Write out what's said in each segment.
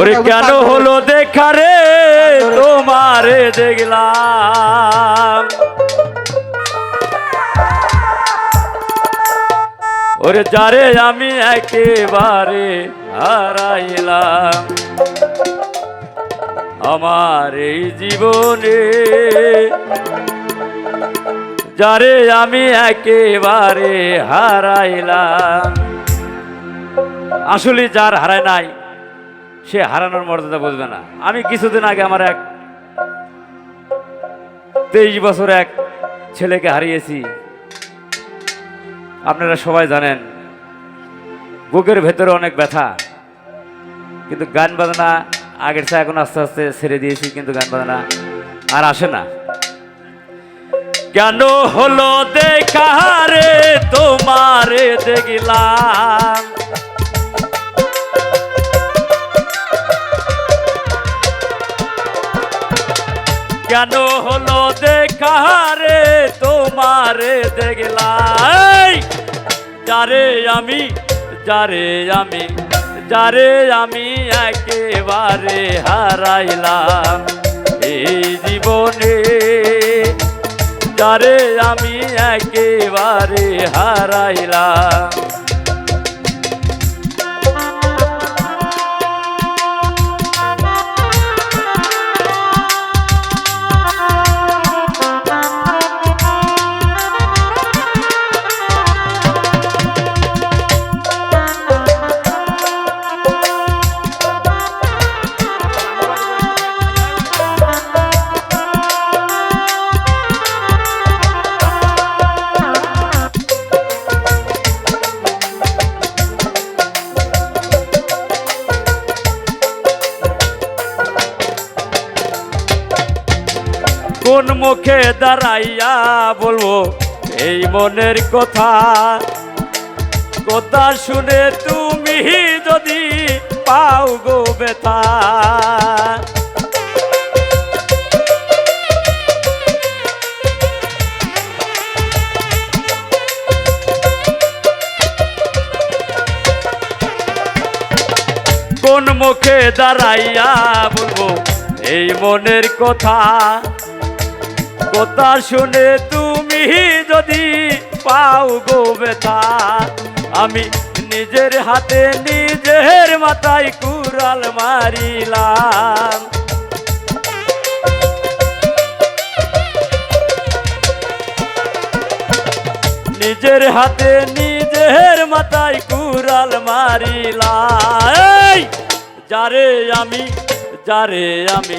ওরে কেন হলো দেখা রে? তোমারে দেখলাম। ওরে যারে আমি একেবারে হারাইলাম। আমার এই জীবনে যারে আমি একেবারে হারাইলাম। আসলে যার হারায় নাই সে হারানোর মর্যাদা বুঝবে না। আমি কিছুদিন আগে আমার এক তেইশ বছর এক ছেলেকে হারিয়েছি। আপনারা সবাই জানেন, বুকের ভেতরে অনেক ব্যথা, কিন্তু গান বাজনা আগের চেয়ে এখন আস্তে আস্তে ছেড়ে দিয়েছি, কিন্তু গান বাজনা আর আসে না। কেন হলো দেখা রে তোমারে দেখলাম? কেন হলো দেখা রে? তোমারে দেখলাই যারে আমি যারে আমি যারে আমি একেবারে হারাইলাম এই জীবনে। যারে আমি একেবারে হারাইলাম। কোন মুখে দাঁড়াইয়া বলব, এই মনের কথা। কথা শুনে তুমি যদি পাও গো ব্যথা। কোন মুখে দাঁড়াইয়া বলব, এই মনের কথা। কথা শুনে তুমি যদি পাও গো ব্যথা, আমি নিজের হাতে নিজের মাথায় কুড়াল মারিলাম নিজের হাতে নিজের মাথায় কুড়াল মারিলাম এই! যারে আমি যারে আমি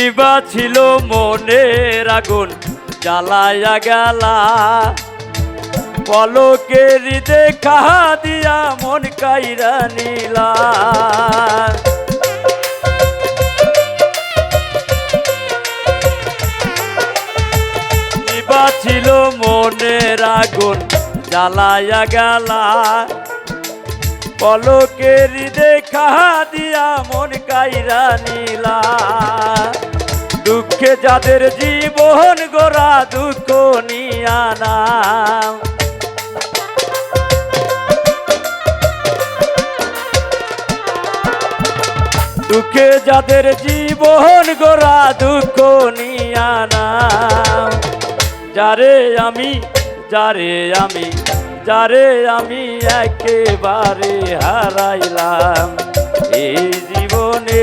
হারাইলাম নিবা ছিল মনের আগুন জ্বালায়া গেলা। পলকের দেখা দিয়া মন কাইরা নীলা। ছিল মনের আগুন জ্বালায়া গেলা। পলকের দেখা দিয়া মন কাইরা নীলা। দুঃখে যাদের জীবন গোরা দুঃখ নিয়া নাম দুঃখে যাদের জীবন গোরা দুঃখ নিয়া নাম যারে আমি যারে আমি যারে আমি একেবারে হারাইলাম। এই জীবনে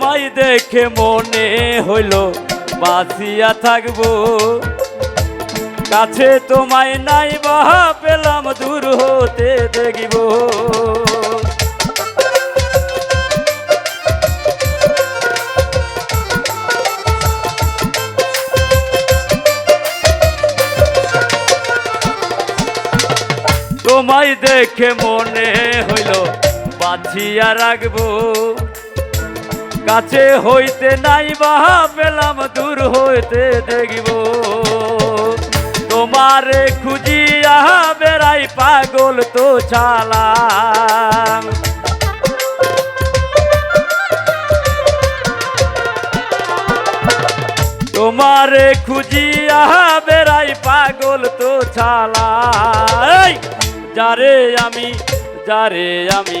দেখে মনে হইল, বাঁচিয়া থাকব। কাছে তোমায় নাই বাহা পেলাম দূর হতে দেখিব। তোমায় দেখে মনে হইল বাছিয়া রাখব। কাছে হইতে নাই বাহা, পেলাম দূর হইতে দেখিব। তোমারে খুঁজিয়া বেড়াই পাগল তো চালাম তোমারে খুঁজিয়া বেড়াই পাগল তো ছালাই যারে আমি যারে আমি